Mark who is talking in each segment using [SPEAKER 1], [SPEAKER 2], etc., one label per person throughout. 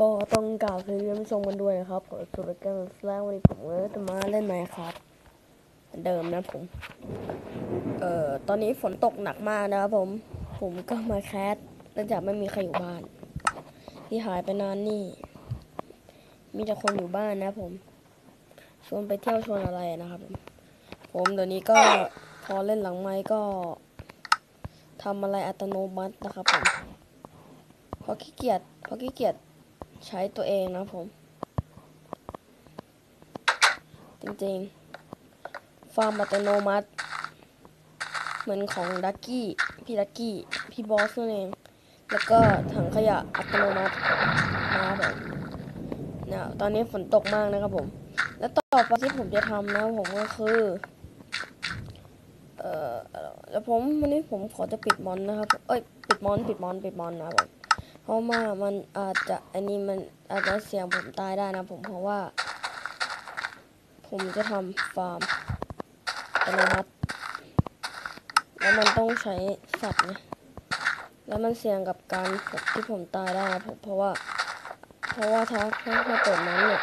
[SPEAKER 1] ก็ต้องกล่าวคือเรื่องชมกันด้วยนะครับขอสุดกันแรกวันนี้ผมก็จะมาเล่นไหมครับเดิมนะผม เอ่อ ตอนนี้ฝนตกหนักมากนะครับผม ผมก็มาแคสเนื่องจากไม่มีใครอยู่บ้าน ที่หายไปนานนี่ มีแต่คนอยู่บ้านนะผม ชวนไปเที่ยวชวนอะไรนะครับ ผมผมเดี๋ยวนี้ก็พอเล่นหลังไม้ก็ทำอะไรอัตโนมัตินะครับผม เพราะขี้เกียจเพราะขี้เกียจใช้ตัวเองนะผม จริงๆ ฟาร์มอัตโนมัติ เหมือนของดักกี้ พี่ดักกี้ พี่บอสนั่นเอง แล้วก็ถังขยะอัตโนมัตินะครับผมเนี่ยตอนนี้ฝนตกมากนะครับผม แล้วต่อไปที่ผมจะทำนะผมก็คือเอ่อแล้วผมวันนี้ผมขอจะปิดมอนนะครับ เอ้ย ปิดมอน ปิดมอน ปิดมอนนะครับผม เพราะว่ามันอาจจะอันนี้มันอาจจะเสี่ยงผมตายได้นะผมเพราะว่า ผมจะทำฟาร์มอัตโนมัติแล้วมันต้องใช้สัตว์ไงแล้วมันเสี่ยงกับการที่ผมตายได้นะผมเพราะว่า เพราะว่าถ้าถ้าถ้าเปิดนั้นเนี่ย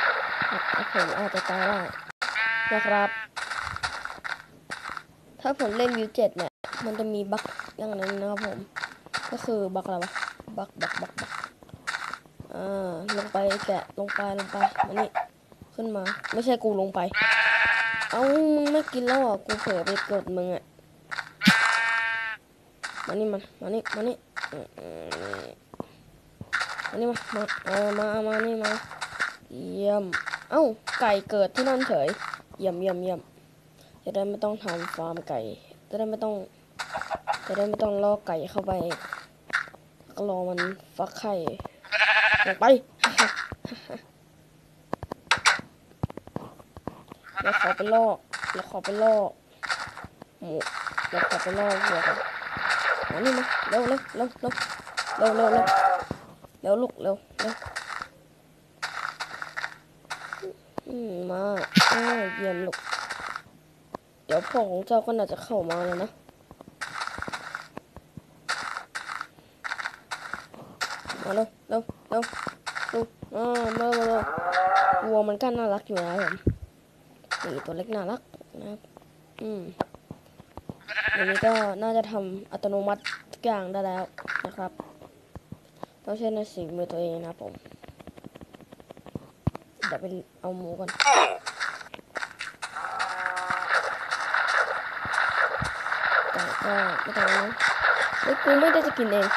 [SPEAKER 1] ผมอาจจะตายได้นะครับ ถ้าผมเล่นวิวเจ็ดเนี่ย มันจะมีบั๊กอย่างนั้นนะครับผม ก็คือบั๊กอะไรวะ บักบักบักบักอ่าลงไปแกะลงไปลงไปมานี่ขึ้นมา ไม่ใช่กูลงไป เอามึงไม่กินแล้วอะกูเผลอไปกดมึงอะมานี่มันมานี่มานี่มอืมมานี่มามาเออมามานี่มาเยี่ยมเอ้าไก่เกิดที่นั่นเฉยเยี่ยมเยี่ยมเยี่ยมจะได้ไม่ต้องทำฟาร์มไก่ จะได้ไม่ต้อง จะได้ไม่ต้องล่อไก่เข้าไป ก็รอมันฟักไข่ลงไปเราขอไปล่อเราขอไปล่อหมูเราขอไปล่อวัวกันมานี่มาเร็วเร็วเร็วเร็วเร็วเร็วเร็วเร็วลูกเร็วเร็วอืมมาอ้าวเยี่ยมลูก เดี๋ยวพ่อของเจ้าก็น่าจะเข้ามาแล้วนะ มาเร็วเร็วเร็วเร็วอ่ามาเร็วเร็ววัวมันก็น่ารักอยู่นะผมนี่ตัวเล็กน่ารักนะครับอืมอันนี้ก็น่าจะทำอัตโนมัติทุกอย่างได้แล้วนะครับต้องใช้ในสิ่มือตัวเองนะผมเดี๋ยวไปเอาหมูก่อนไก่ก็ไม่ต้องนะเฮ้ยกูไม่ได้จะกินเอง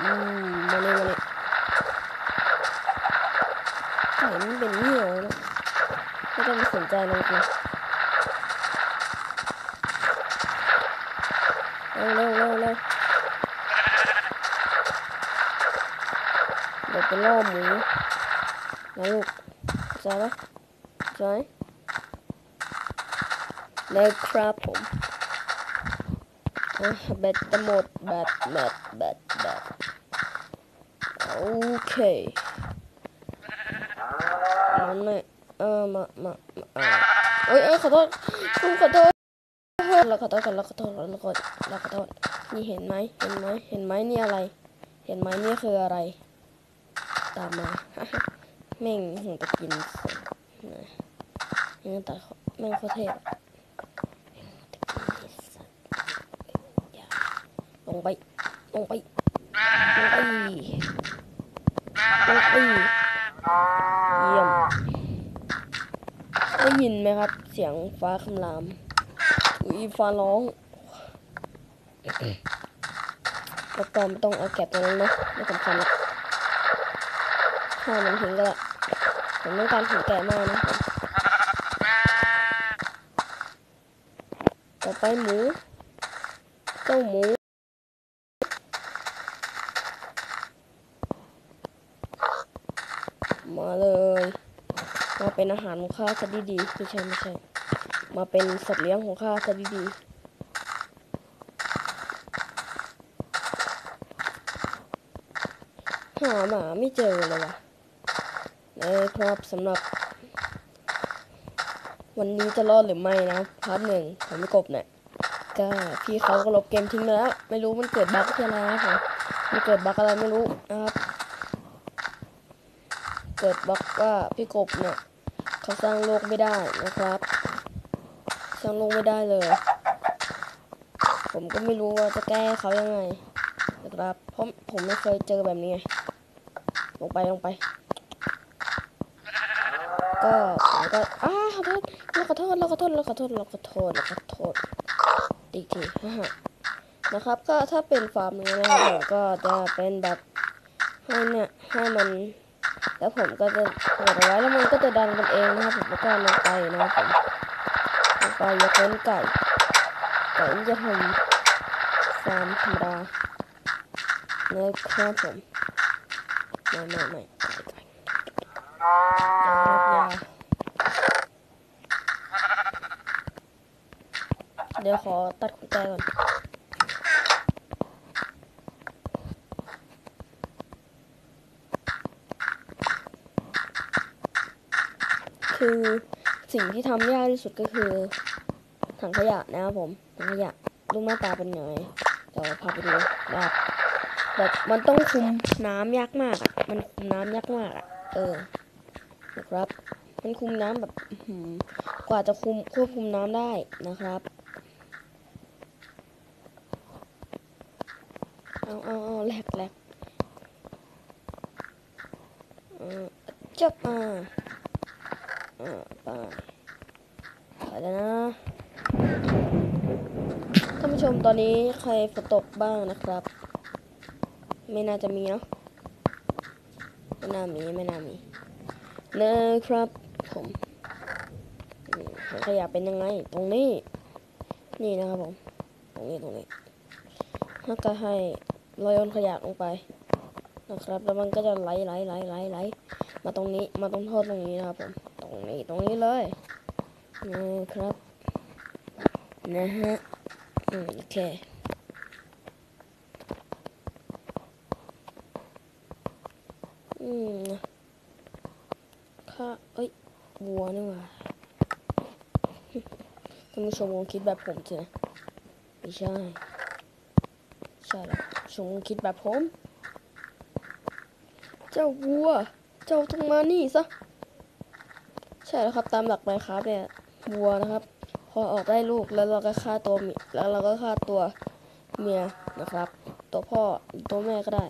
[SPEAKER 1] อืมมาเลยมาเลยไก่มันเป็นเหนียวนะไม่ต้องสนใจมันนะเร็วเร็วเร็วเร็วเดี๋ยวไปล่อหมูนะลูกเข้าใจไหมเข้าใจแล้วครับผม แบตจะหมดแบตแบตแบตแบตโอเคมันไม่เออมามามาอ่าเอ้ยเอ้ยขอโทษคุณขอโทษเราขอโทษกันเราขอโทษเราขอเราขอโทษนี่เห็นไหมเห็นไหมเห็นไหมนี่อะไร เห็นไหมนี่คืออะไร ตามมาแม่งหงตะกินนะแม่งตาแม่งโคตรเทพ งไปลงไปลงไปลงไป เยี่ยม ได้ยินไหมครับ เสียงฟ้าคำราม อุ้ยฟ้าร้องแล้วก็ไม่ต้องเอาแกะตัวนั้นนะไม่สำคัญหรอกถ้ามันถึงก็ละผมต้องการถึงแกะมากนะต่อไปหมู เจ้าหมู มาเลย มา เป็นอาหารของข้าซะดีๆไม่ใช่ไม่ใช่ มาเป็นสัตว์เลี้ยงของข้าซะดีๆหาหมาไม่เจอเลยวะนะครับสำหรับ วันนี้จะรอดหรือไม่นะพาร์ทหนึ่งของพี่กบเนี่ยก็พี่เขาก็ลบเกมทิ้งไปแล้ว ไม่รู้มันเกิดบั๊กอะไรนะผมมันเกิดบั๊กอะไรไม่รู้นะครับ เกิดบั๊กว่าพี่กบเนี่ย เขาสร้างโลกไม่ได้นะครับ สร้างโลกไม่ได้เลย ผมก็ไม่รู้ว่าจะแก้เขายังไงนะครับ เพราะผมไม่เคยเจอแบบนี้ไงลงไปลงไป ก็ผมก็อ้าขอโทษเราขอโทษเราขอโทษเราขอโทษเราขอโทษเราขอโทษอีกทีฮ่าฮนะครับก็ถ้าเป็นฟาร์มนี้นะครับผมก็จะเป็นแบบให้เนี่ยให้มัน แล้วผมก็จะกดเอาไว้แล้วมันก็จะดันกันเองนะครับผมแล้วก็ลงไปนะครับผมลงไปยกเว้นไก่ไก่จะทำฟาร์มธรรมดานะครับผมไม่ไม่ไม่ไก่ไก่ยาเดี๋ยวขอตัดกุญแจก่อน คือสิ่งที่ทำยากที่สุดก็คือ ถังขยะนะครับผมถังขยะรูปหน้าตาเป็นไงเดี๋ยวพาไปดูแบบแบบมันต้องคุมน้ำยากมากอะมันคุมน้ำยากมากอะเออนะครับ มันคุมน้ำแบบกว่าจะคุมควบคุมน้ำได้นะครับเอาเอาเอาแหลกแหลกเออจับมา อ่าไปไปแล้วนะท่านผู้ชมตอนนี้ใครฝนตกบ้างนะครับ ไม่น่าจะมีเนาะไม่น่ามีไม่น่ามีนะครับผมอืมขยะเป็นยังไง ตรงนี้ นี่นะครับผม ตรงนี้ตรงนี้แล้วก็ให้ลอยโยนขยะลงไปนะครับ แล้วมันก็จะไหลไหลไหลไหลไหลมาตรงนี้มาตรงท่อตรงนี้นะครับผม นี้ตรงนี้เลยนะครับ นะฮะอืมโอเคอืมข้าเอ้ยวัวนี่ว่าท่านผู้ชมคงคิดแบบผมใช่ไหมไม่ใช่ ใช่แล้วชมคงคิดแบบผม เจ้าวัว เจ้าต้องมานี่ซะ ใช่แล้วครับตามหลักไมครับเนี่ยวัวนะครับ พอออกได้ลูกแล้วเราก็ฆ่าตัวเมียแล้วเราก็ฆ่าตัวเมียนะครับ ตัวพ่อตัวแม่ก็ได้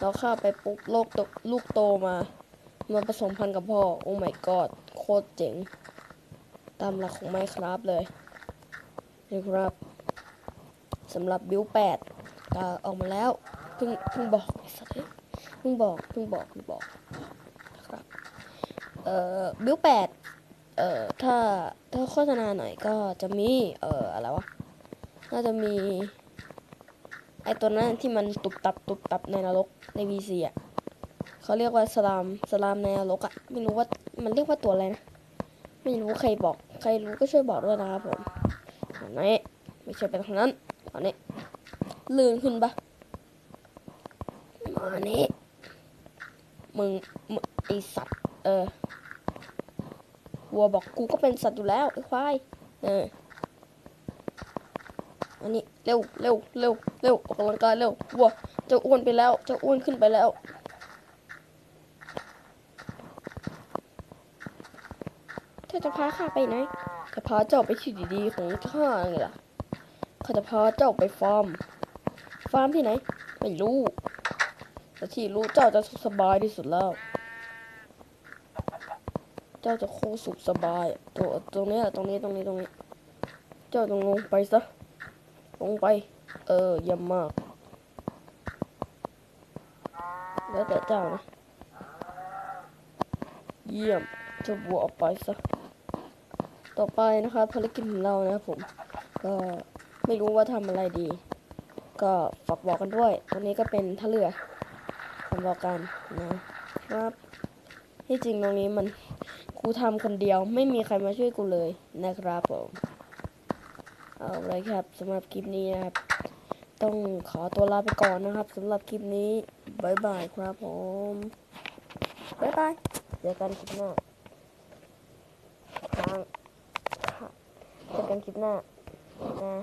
[SPEAKER 1] เราฆ่าไปปุ๊บโลกโตลูกโตมามาผสมพันธุ์กับพ่อ โอ้ my god โคตรเจ๋ง ตามหลักของไมครับเลยนะครับสำหรับบิวแปดออกมาแล้วเพิ่งเพิ่งบอกไอ้สัตว์เพิ่งบอกเพิ่งบอกเพิ่งบอก เอ่อบิวแปดเอ่อถ้าถ้าโฆษณาหน่อยก็จะมี เอ่ออะไรวะน่าจะมี ไอตัวนั้นที่มันตุบตับตุบตับในนรกในวีซีอะเขาเรียกว่าสลามสลามในนรกอะไม่รู้ว่ามันเรียกว่าตัวอะไรนะไม่รู้ใครบอก ใครรู้ก็ช่วยบอกด้วยนะครับผมอันนี้ไม่ใช่เป็นทางนั้นอันนี้ลื่นขึ้นปะมาอันนี้มึงมึงไอสัตว์ เออวัวบอกกูก็เป็นสัตว์อยู่แล้วไอ้ควายเอออันนี้เร็วเร็วเร็วเร็วออกกำลังกายเร็ววัวเจะอ้วนไปแล้วเจะอ้วนขึ้นไปแล้วเธอจะพาข้าไปไหนจะพาเจ้าไปที่ดีๆของข้าไงล่ะข้าจะพาเจ้าไปฟาร์มฟาร์มที่ไหนไม่รู้แต่ที่รู้เจ้าจะสุขสบายที่สุดแล้ว เจ้าจะโคสุขสบายตัวตรงนี้ตรงนี้ตรงนี้ตรงนี้ เจ้าต้องลงไปซะลงไป เออเยี่ยมมาก แล้วแต่เจ้านะ เยี่ยมเจะบัวออกไปซะต่อไปนะครับภารกิจของเรานะผม ก็ไม่รู้ว่าทำอะไรดี ก็ฝากบอกกันด้วยตรงนี้ก็เป็นท่าเรือฝากบอกกันนะครับที่จริงตรงนี้มัน กูทำคนเดียวไม่มีใครมาช่วยกูเลยนะครับผม เอาเลยครับสำหรับคลิปนี้นะครับ ต้องขอตัวลาไปก่อนนะครับสำหรับคลิปนี้บายบายครับผมบายบายเจอกันคลิปหน้าทางเจอกันคลิปหน้านะ